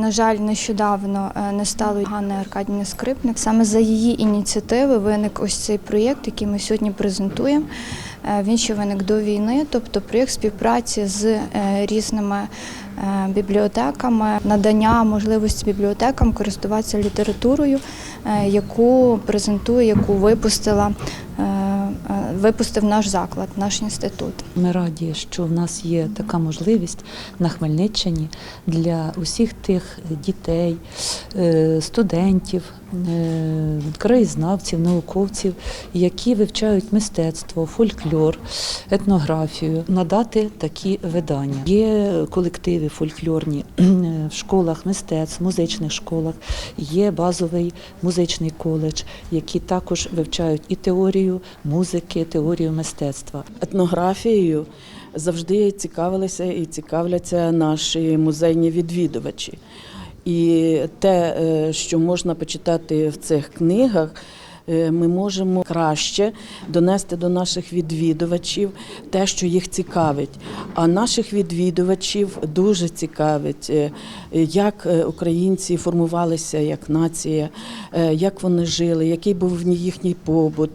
На жаль, нещодавно не стало Ганни Аркадівни Скрипник. Саме за її ініціативи виник ось цей проєкт, який ми сьогодні презентуємо. Е, Він ще виник до війни, тобто проєкт співпраці з е, різними е, бібліотеками, надання можливості бібліотекам користуватися літературою, яку презентує, яку випустила, випустив наш заклад, наш інститут. Ми раді, що в нас є така можливість на Хмельниччині для усіх тих дітей, е, студентів, е, краєзнавців, науковців, які вивчають мистецтво, фольклор, етнографію, надати такі видання. Є колективи фольклорні в школах мистецтв, музичних школах, є базовий музичний коледж, які також вивчають і теорію музики, теорію мистецтва. етнографією завжди цікавилися і цікавляться наші музейні відвідувачі. І те, е, що можна почитати в цих книгах, е, ми можемо краще донести до наших відвідувачів те, що їх цікавить. А наших відвідувачів дуже цікавить, е, як українці формувалися як нація, як вони жили, який був їхній побут.